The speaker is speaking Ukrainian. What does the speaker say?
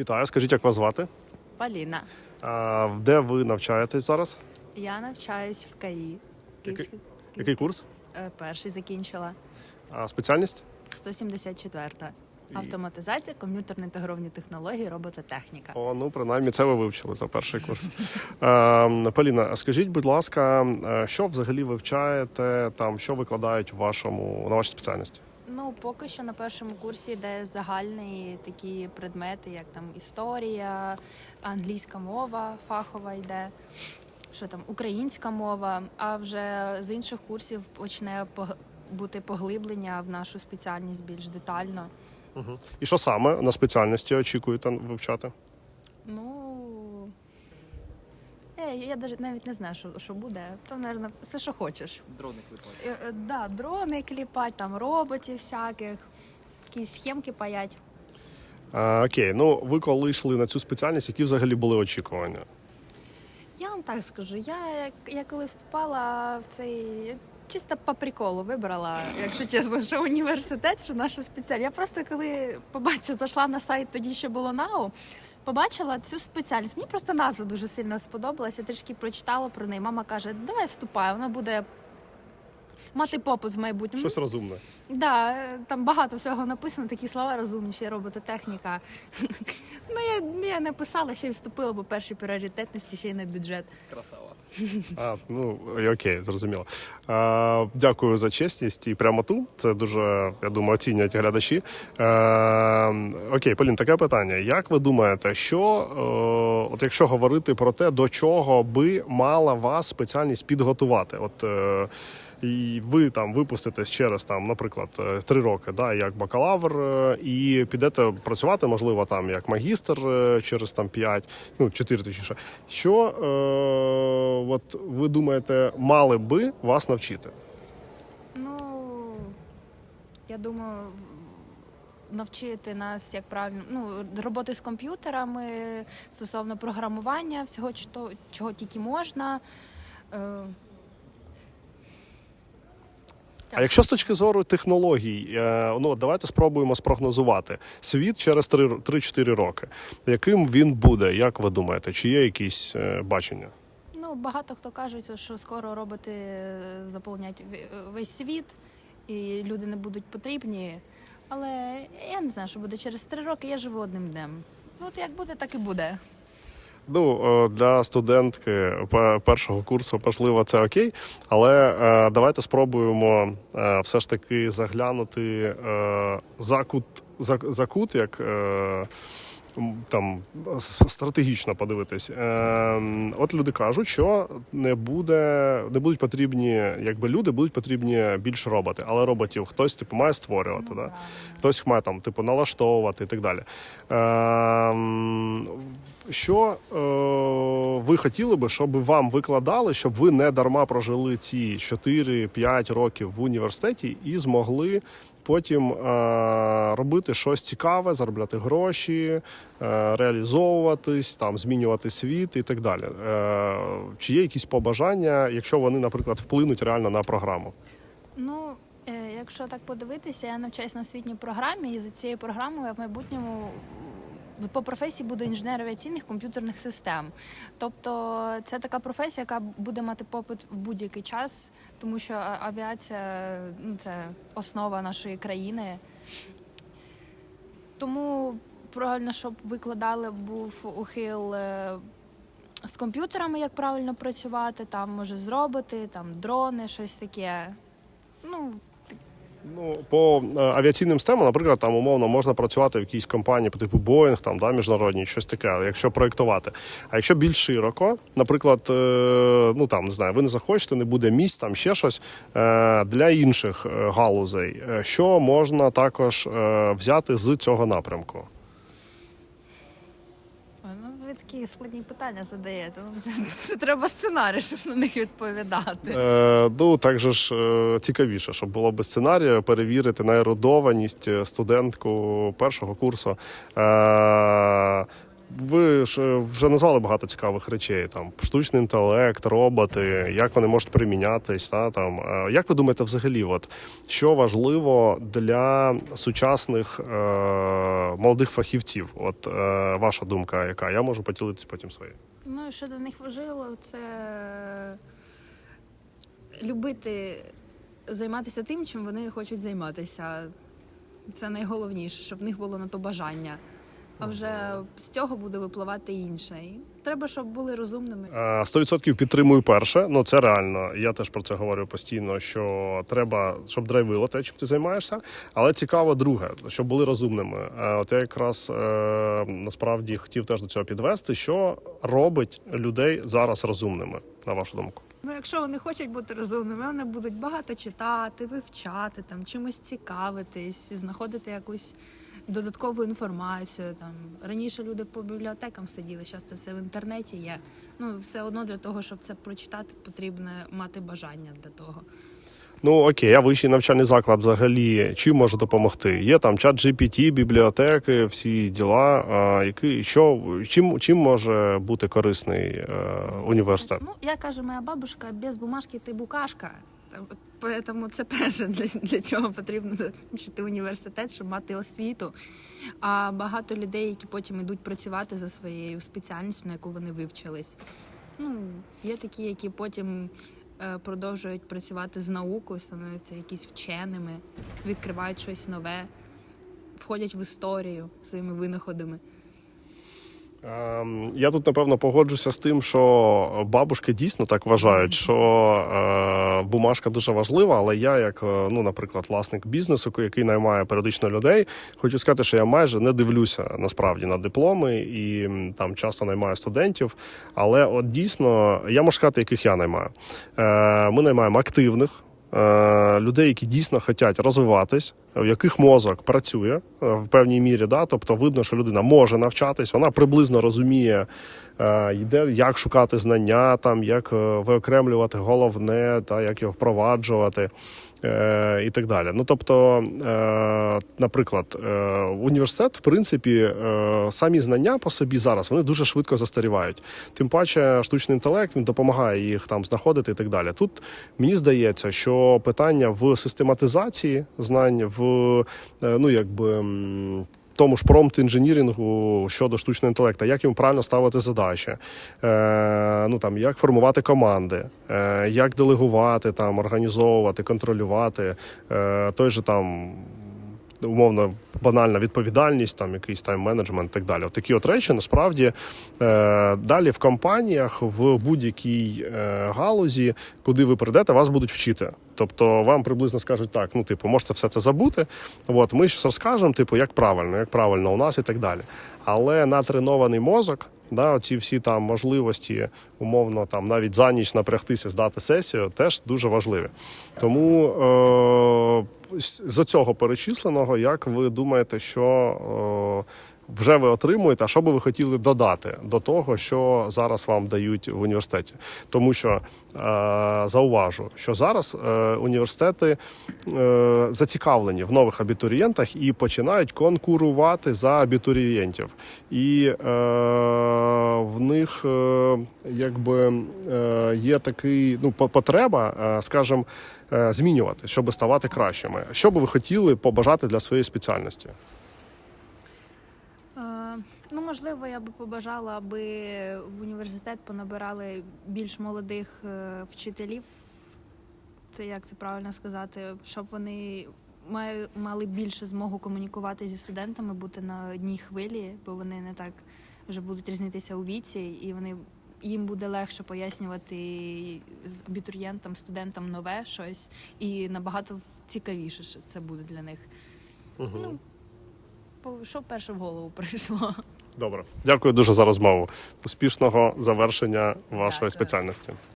Вітаю, скажіть, як вас звати? Поліна. А, де ви навчаєтесь зараз? Я навчаюсь в КАІ. Київський Який курс? е, перший закінчила. А, спеціальність? 174-та. Автоматизація, комп'ютерно інтегровані технології, робототехніка. О, ну принаймні це ви вивчили за перший курс. Е, Поліна, а скажіть, будь ласка, е, що взагалі вивчаєте там, що викладають в вашому на вашій спеціальності? Ну, поки що на першому курсі йде загальні такі предмети, як там історія, англійська мова, фахова йде, що там українська мова. А вже з інших курсів почне бути поглиблення в нашу спеціальність більш детально. І що саме на спеціальності очікуєте вивчати? Ну я навіть навіть не знаю, що, що буде. То, мабуть, все, що хочеш. Дрони клепати. Е, е, Да, дрони кліпать, там роботів всяких, якісь схемки паять. Е, окей, ну ви коли йшли на цю спеціальність, які взагалі були очікування? Я вам так скажу, я, як- я коли вступала в цей. Чисто по приколу вибрала, якщо чесно, що університет, що наша спеціальність. Я просто коли побачила, зайшла на сайт, тоді ще було НАУ, побачила цю спеціальність. Мені просто назва дуже сильно сподобалася. Трішки прочитала про неї. Мама каже, давай ступай, вона буде мати попит в майбутньому. Щось розумне. Да, е, там багато всього написано, такі слова розумніші, робототехніка. ну, я, я написала, ще й вступила, бо перші пріоритетності ще й на бюджет. Красава. А, ну окей, зрозуміло. А, дякую за чесність і прямоту. Це дуже, я думаю, оцінять глядачі. А, окей, Полін, таке питання. Як ви думаєте, що е, от якщо говорити про те, до чого би мала вас спеціальність підготувати? От е, і ви там випуститесь через там, наприклад, е, три роки, да, як бакалавр, е, і підете працювати, можливо, там як магістр е, через там п'ять, ну чотири точніше. Що е, от ви думаєте, мали би вас навчити? Ну, я думаю, навчити нас, як правильно, ну, роботи з комп'ютерами, стосовно програмування, всього, чого, чого тільки можна. А якщо з точки зору технологій, е, ну давайте спробуємо спрогнозувати світ через 3 3-4 роки. Яким він буде, як ви думаєте? Чи є якісь е, бачення? Ну, багато хто кажуть, що скоро роботи е, заполонять весь світ, і люди не будуть потрібні. Але я не знаю, що буде через три роки. Я живу одним днем. От як буде, так і буде. Ну е, для студентки пе- першого курсу можливо це окей, але е, давайте спробуємо е, все ж таки заглянути закут. за кут, за, за кут, як. Там стратегічно подивитись. Е, от люди кажуть, що не буде, не будуть потрібні, якби люди будуть потрібні більше роботи, але роботів хтось типу має створювати, да? хтось має там типу налаштовувати і так далі. Е, що е, ви хотіли би, щоб вам викладали, щоб ви не дарма прожили ці 4-5 років в університеті і змогли потім е, робити щось цікаве, заробляти гроші, е, реалізовуватись, там змінювати світ і так далі. Е, чи є якісь побажання, якщо вони, наприклад, вплинуть реально на програму? Ну, е, якщо так подивитися, я навчаюся на освітній програмі, і за цією програмою я в майбутньому по професії буду інженер авіаційних комп'ютерних систем. Тобто це така професія, яка буде мати попит в будь-який час, тому що авіація ну, це основа нашої країни. Тому правильно, щоб викладали, був ухил е, з комп'ютерами, як правильно працювати, там може зробити, там дрони, щось таке. Ну, Ну, по е, авіаційним системам, наприклад, там умовно можна працювати в якійсь компанії по типу Boeing, там да, міжнародній, щось таке, якщо проєктувати. А якщо більш широко, наприклад, е, ну там не знаю, ви не захочете, не буде місць, там ще щось е, для інших галузей, що можна також взяти з цього напрямку? Ви такі складні питання задаєте. Це, це треба сценарій, щоб на них відповідати. Е, ну так же ж е, цікавіше, щоб було без сценарія, перевірити на ерудованість е, студентку першого курсу. Е, ви ж е, вже назвали багато цікавих речей. Там штучний інтелект, роботи, як вони можуть примінятись. Та, там. Е, Як ви думаєте, взагалі, от, що важливо для сучасних е, молодих фахівців? От е, ваша думка, яка? Я можу поділитися потім своєю. Ну, що до них важливо, це любити займатися тим, чим вони хочуть займатися. Це найголовніше, щоб в них було на то бажання. А вже з цього буде випливати інше. І треба, щоб були розумними. Е, 100% підтримую перше. Ну це реально. Я теж про це говорю постійно. Що треба, щоб драйвило те, чим ти займаєшся. Але цікаво, друге, щоб були розумними. Е, От я якраз е, насправді хотів теж до цього підвести, що робить людей зараз розумними, на вашу думку. Ну, якщо вони хочуть бути розумними, вони будуть багато читати, вивчати, там чимось цікавитись, знаходити якусь додаткову інформацію. Там раніше люди по бібліотекам сиділи, зараз це все в інтернеті є. Ну все одно для того, щоб це прочитати, потрібно мати бажання для того. Ну окей, а вищий навчальний заклад взагалі чим може допомогти? Є там чат GPT, бібліотеки, всі діла. А, які що чим чим може бути корисний е, університет? Ну, я кажу, моя бабушка, без бумажки ти букашка. Тому це перше для, для чого потрібно вчити університет, щоб мати освіту. А багато людей, які потім йдуть працювати за своєю спеціальністю, на яку вони вивчились. Ну, є такі, які потім е, продовжують працювати з наукою, становляться якісь вченими, відкривають щось нове, входять в історію своїми винаходами. Ем, Я тут напевно погоджуся з тим, що бабушки дійсно так вважають, що е, бумажка дуже важлива. Але я, як, е, ну, наприклад, власник бізнесу, який наймає періодично людей, хочу сказати, що я майже не дивлюся насправді на дипломи і там часто наймаю студентів. Але от дійсно я можу сказати, яких я наймаю. Е, Ми наймаємо активних. Людей, які дійсно хочуть розвиватись, в яких мозок працює е, в певній мірі, да? тобто видно, що людина може навчатись, вона приблизно розуміє, е, йде, як шукати знання, там, як е, виокремлювати головне, та, як його впроваджувати і так далі. Ну, тобто, наприклад, університет, в принципі, самі знання по собі зараз вони дуже швидко застарівають. Тим паче, штучний інтелект він допомагає їх там знаходити і так далі. Тут мені здається, що питання в систематизації знань, в е, ну якби. тому ж промпт інженірінгу щодо штучного інтелекту, як йому правильно ставити задачі, е, ну там як формувати команди, е, як делегувати, там організовувати, контролювати е, той же там. Умовно банальна відповідальність, там якийсь тайм-менеджмент і так далі. От такі от речі насправді е, далі в компаніях в будь-якій е, галузі, куди ви прийдете, вас будуть вчити. Тобто вам приблизно скажуть так: ну, типу, можете все це забути. От ми ж розкажемо, типу, як правильно, як правильно у нас і так далі. Але натренований мозок, да, оці всі там можливості, умовно, там навіть за ніч напрягтися, здати сесію, теж дуже важливі. Тому е, з цього перечисленого, як ви думаєте, що е, вже ви отримуєте, а що би ви хотіли додати до того, що зараз вам дають в університеті? Тому що е, зауважу, що зараз е, університети е, зацікавлені в нових абітурієнтах і починають конкурувати за абітурієнтів. І в них якби є такий ну по- потреба, скажімо, змінювати, щоб ставати кращими. Що би ви хотіли побажати для своєї спеціальності? Ну, можливо, я би побажала, аби в університет понабирали більш молодих е, вчителів. Це як це правильно сказати, щоб вони мали більше змогу комунікувати зі студентами, бути на одній хвилі, бо вони не так вже будуть різнитися у віці, і вони їм буде легше пояснювати абітурієнтам, студентам нове щось, і набагато цікавіше це буде для них. Ну, по- що перше в голову прийшло? Добре, дякую дуже за розмову. Успішного завершення вашої Дякую. спеціальності.